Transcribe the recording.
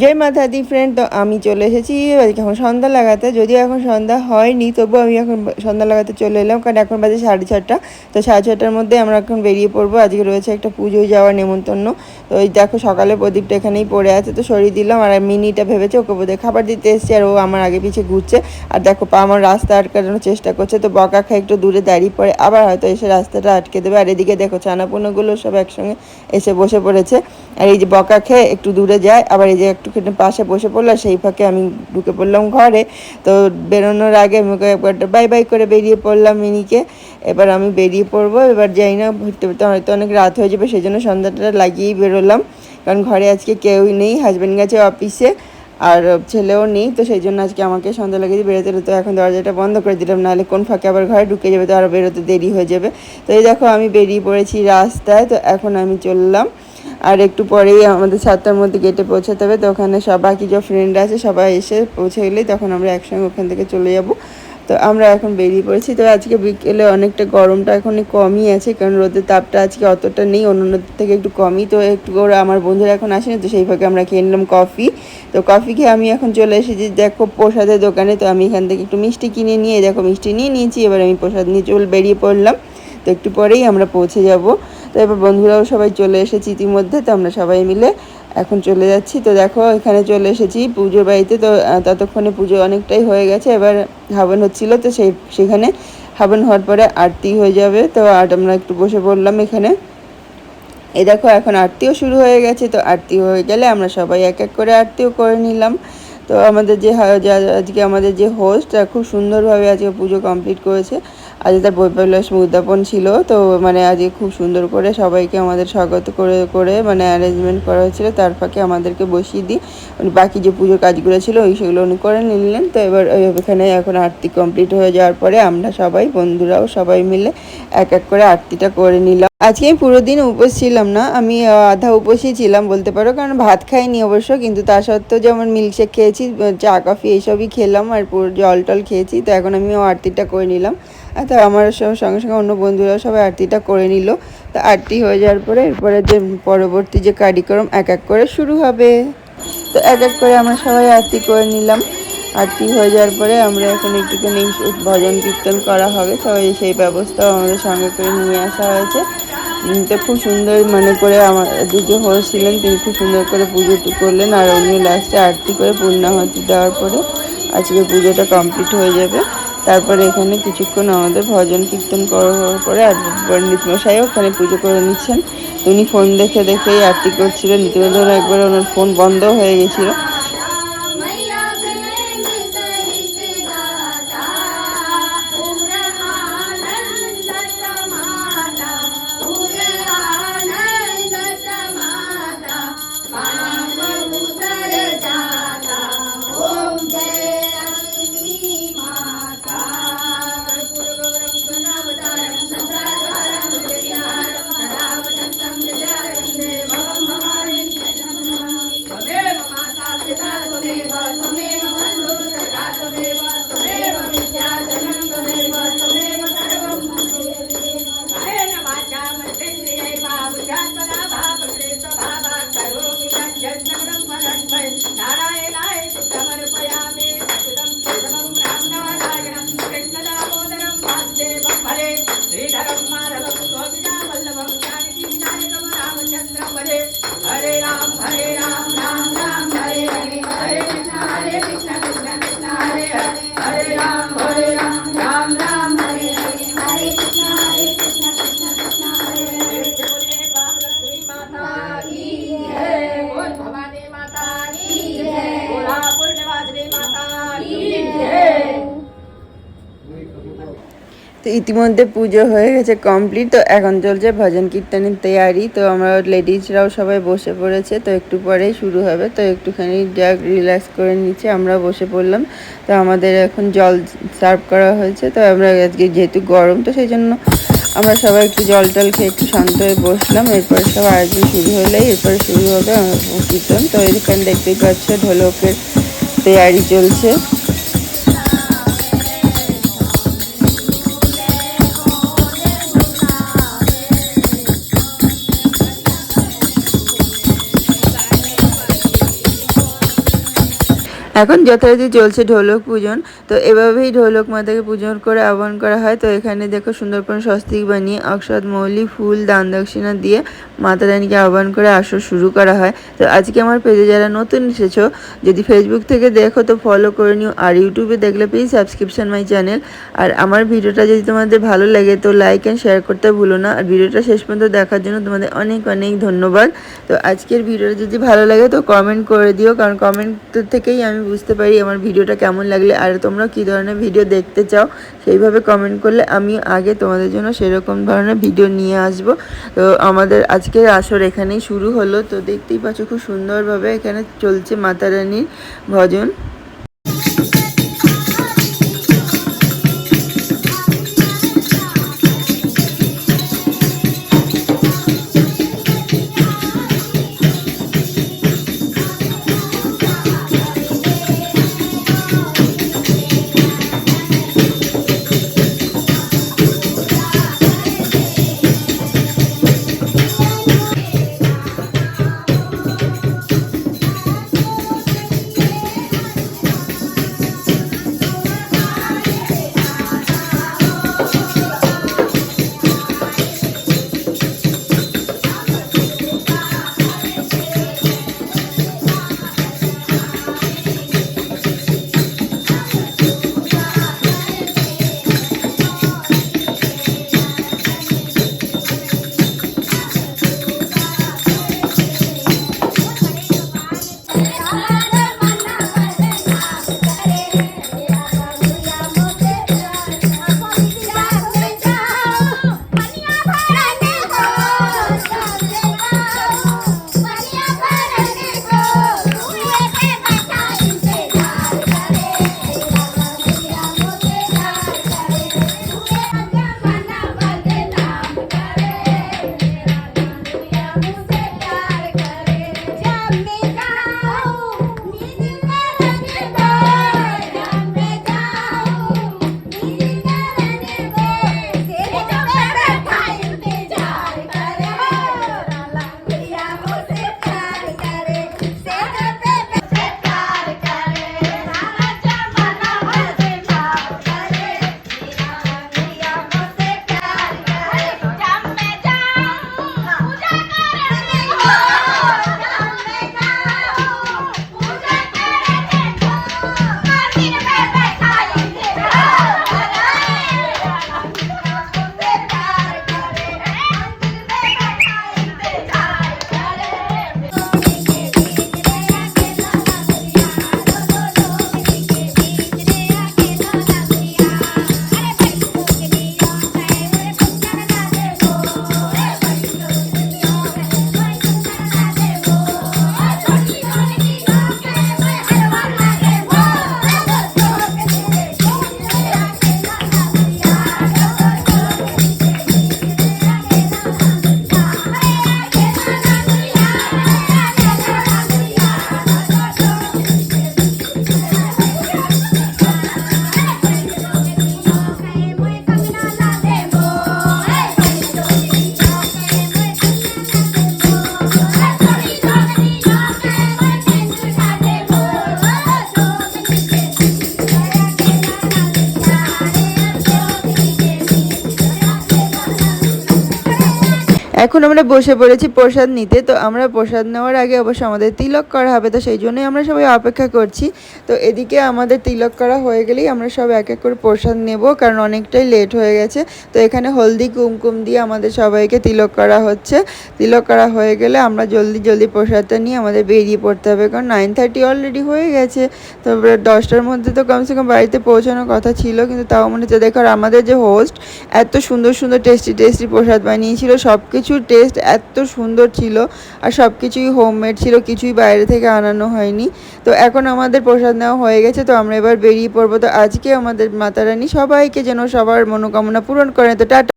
জয় মাথা দি ফ্রেন্ড তো আমি চলে এসেছি। এখন সন্ধ্যা লাগাতে। যদিও এখন সন্ধ্যা হয়নি, তবুও আমি এখন সন্ধ্যা লাগাতে চলে এলাম, কারণ এখন বাজে সাড়ে ছটা তো সাড়ে ছটার মধ্যে আমরা এখন বেরিয়ে পড়ব। আজকে রয়েছে একটা পুজোয় যাওয়ার নেমন্তন্ন। তো ওই দেখো সকালে প্রদীপটা এখানেই পড়ে আছে, তো সরিয়ে দিলাম আর মিনিটা ভেবেছে ওকে বোধহয় খাবার দিতে এসছে আর ও আমার আগে পিছে ঘুরছে। আর দেখো পা আমার রাস্তা আটকানোর চেষ্টা করছে, তো বকা খায় একটু দূরে দাঁড়িয়ে পড়ে, আবার হয়তো এসে রাস্তাটা আটকে দেবে। আর এদিকে দেখো চানাপুনোগুলো সব একসঙ্গে এসে বসে পড়েছে। আর এই যে বকা খেয়ে একটু দূরে যায়, আবার এই যে একটুখানি পাশে বসে পড়ল সেই ফাঁকে আমি ঢুকে পড়লাম ঘরে। তো বেরোনোর আগে আমি ওকে একবার বাই বাই করে বেরিয়ে পড়লাম মিনিকে। এবার আমি বেরিয়ে পড়ব, এবার যাই না, ঘুরতে হয়তো অনেক রাত হয়ে যাবে, সেই জন্য সন্ধ্যাটা লাগিয়েই বেরোলাম। কারণ ঘরে আজকে কেউই নেই হাজব্যান্ড গেছে অফিসে আর ছেলেও নেই, তো সেই জন্য আজকে আমাকে সন্ধ্যা লাগিয়ে বেরোতে হতো এখন দরজাটা বন্ধ করে দিলাম, নাহলে কোন ফাঁকে আবার ঘরে ঢুকে যাবে, তো আরও বেরোতে দেরি হয়ে যাবে। তো এই দেখো, আমি বেরিয়ে পড়েছি রাস্তায়, তো এখন আমি চললাম। আর একটু পরেই আমাদের সাতটার মধ্যে গেটে পৌঁছাতে হবে, তো ওখানে সব বাকি যে ফ্রেন্ড আছে, সবাই এসে পৌঁছে গেলেই তখন আমরা একসঙ্গে ওখান থেকে চলে যাব। তো আমরা এখন বেরিয়ে পড়েছি। তো আজকে বিকেলে অনেকটা গরমটা এখন কমই আছে, কারণ রোদের তাপটা আজকে অতটা নেই অন্য থেকে একটু কমই। তো একটু করে আমার বন্ধুরা এখন আসেনি, তো সেই ফাঁকে আমরা খেয়ে নিলাম কফি। তো কফি খেয়ে আমি এখন চলে এসেছি, দেখো প্রসাদের দোকানে। তো আমি এখান থেকে একটু মিষ্টি কিনে নিয়ে, দেখো মিষ্টি নিয়ে নিয়েছি, এবার আমি প্রসাদ নিয়ে চল বেরিয়ে পড়লাম। তো একটু পরেই আমরা পৌঁছে যাব। তো এবার বন্ধুরাও সবাই চলে এসেছি ইতিমধ্যে, তো আমরা সবাই মিলে এখন চলে যাচ্ছি। তো দেখো, এখানে চলে এসেছি পুজোর বাড়িতে। তো ততক্ষণে পুজো অনেকটাই হয়ে গেছে। এবার হাবন হচ্ছিল, তো সেই, সেখানে হাবন হওয়ার পরে আরতি হয়ে যাবে। তো আর আমরা একটু বসে পড়লাম এখানে। এ দেখো, এখন আরতিও শুরু হয়ে গেছে। তো আরতি হয়ে গেলে আমরা সবাই এক এক করে আরতিও করে নিলাম। তো আমাদের যে আজকে আমাদের যে হোস্ট খুব সুন্দরভাবে আজকে পুজো কমপ্লিট করেছে। আজকে তার বৈপ্লস উদ্যাপন ছিল, তো মানে আজকে খুব সুন্দর করে সবাইকে আমাদের স্বাগত করে করে মানে অ্যারেঞ্জমেন্ট করা হয়েছিল। তার ফাঁকে আমাদেরকে বসিয়ে দিই। মানে বাকি যে পুজোর কাজগুলো ছিল, ওই সেগুলো উনি করে নিলেন। তো এবার এখানে এখন আরতি কমপ্লিট হয়ে যাওয়ার পরে আমরা সবাই, বন্ধুরাও সবাই মিলে এক এক করে আরতিটা করে নিলাম। আজকে আমি পুরো দিন উপোস ছিলাম না, আমি আধা উপোসই ছিলাম বলতে পারো, কারণ ভাত খাইনি অবশ্য, কিন্তু তা সত্ত্বেও যেমন মিল্কশেক খেয়েছি, চা কফি এইসবই খেলাম আর পুরো জল টল খেয়েছি, তো এখন আমি আরতিটা করে নিলাম। আর তো আমার সব সঙ্গে সঙ্গে অন্য বন্ধুরাও সবাই আরতিটা করে নিল। তা আরতি হয়ে যাওয়ার পরে এরপরে যে পরবর্তী যে কার্যক্রম এক এক করে শুরু হবে। তো এক এক করে আমরা সবাই আরতি করে নিলাম। আরতি হয়ে যাওয়ার পরে আমরা এখন একটুখানি ভজন কীর্তন করা হবে। সবাই সেই ব্যবস্থাও আমাদের সঙ্গে করে নিয়ে আসা হয়েছে। তো খুব সুন্দর মনে করে আমার যে হোস্ট ছিলেন, তিনি খুব সুন্দর করে পুজোটি করলেন। আর উনি লাস্টে আরতি করে পূর্ণাহতি দেওয়ার পরে আজকে পুজোটা কমপ্লিট হয়ে যাবে। তারপরে এখানে কিছুক্ষণ আমাদের ভজন কীর্তন করার পরে আর পণ্ডিত মশাই ওখানে পুজো করে নিচ্ছেন। উনি ফোন দেখে দেখেই আরতি করছিলেন। ইতিমধ্যে একবার ওনার ফোন বন্ধ হয়ে গেছিল। তো ইতিমধ্যে পুজো হয়ে গেছে কমপ্লিট তো এখন চলছে ভজন কীর্তনের তৈয়ারি। তো আমরা লেডিসরাও সবাই বসে পড়েছে, তো একটু পরেই শুরু হবে। তো একটুখানি যাক রিল্যাক্স করে নিচ্ছে, আমরা বসে পড়লাম। তো আমাদের এখন জল সার্ভ করা হয়েছে, তো আমরা আজকে যেহেতু গরম, তো সেই জন্য আমরা সবাই একটু জল টল খেয়ে একটু শান্ত হয়ে বসলাম। এরপরে সব আয়োজন শুরু হলেই, এরপরে শুরু হবে কীর্তন। তো এখানে দেখতেই পাচ্ছ ঢোলকের তৈয়ারি চলছে। এখন যথারীতি চলছে ঢোলক পূজন। তো এভাবেই ঢোলক মাতাকে পূজন করে আহ্বান করা হয়। তো এখানে দেখো সুন্দরবন স্বস্তিক বানিয়ে অক্ষত মৌলি, ফুল দান দক্ষিণা দিয়ে মাতা রানীকে আহ্বান করে আসর শুরু করা হয়। তো আজকে আমার পেজে যারা নতুন এসেছ, যদি ফেসবুক থেকে দেখো তো ফলো করে নিও। আর ইউটিউবে দেখলে প্লিজ সাবস্ক্রিপশন মাই চ্যানেল আর আমার ভিডিওটা যদি তোমাদের ভালো লাগে তো লাইক অ্যান্ড শেয়ার করতে ভুলো না। আর ভিডিওটা শেষ পর্যন্ত দেখার জন্য তোমাদের অনেক অনেক ধন্যবাদ। তো আজকের ভিডিওটা যদি ভালো লাগে তো কমেন্ট করে দিও। কারণ কমেন্ট থেকেই আমি বুঝতে পারি আমার ভিডিওটা কেমন লাগলে। আর তোমরা কী ধরনের ভিডিও দেখতে চাও সেইভাবে কমেন্ট করলে আমি আগে তোমাদের জন্য সেরকম ধরনের ভিডিও নিয়ে আসব। তো আমাদের আজকের আসর এখানেই শুরু হলো। তো দেখতেই পাচ্ছ খুব সুন্দরভাবে এখানে চলছে মাতারানীর ভজন। এখন আমরা বসে পড়েছি প্রসাদ নিতে, তো আমরা প্রসাদ নেওয়ার আগে অবশ্য আমাদের তিলক করা হবে, তো সেই জন্যই আমরা সবাই অপেক্ষা করছি। তো এদিকে আমাদের তিলক করা হয়ে গেলেই আমরা সব এক এক করে প্রসাদ নেব, কারণ অনেকটাই লেট হয়ে গেছে। তো এখানে হলদি, কুমকুম দিয়ে আমাদের সবাইকে তিলক করা হচ্ছে। তিলক করা হয়ে গেলে আমরা জলদি জলদি প্রসাদটা নিয়ে আমাদের বেরিয়ে পড়তে হবে, কারণ নাইন থার্টি অলরেডি হয়ে গেছে। তারপরে দশটার মধ্যে তো কমসে কম বাড়িতে পৌঁছানোর কথা ছিল, কিন্তু তাও মনে হচ্ছে, দেখো আমাদের যে হোস্ট এত সুন্দর সুন্দর টেস্টি টেস্টি প্রসাদ বানিয়েছিল সব কিছুর টেস্ট এত সুন্দর ছিল আর সব কিছুই হোমমেড ছিল, কিছুই বাইরে থেকে আনানো হয়নি। তো এখন আমাদের প্রসাদ নেওয়া হয়ে গেছে, তো আমরা এবার বেরিয়ে পড়ব। তো আজকে আমাদের মাতারানী সবাইকে যেন সবার মনোকামনা পূরণ করে। তো টাটা।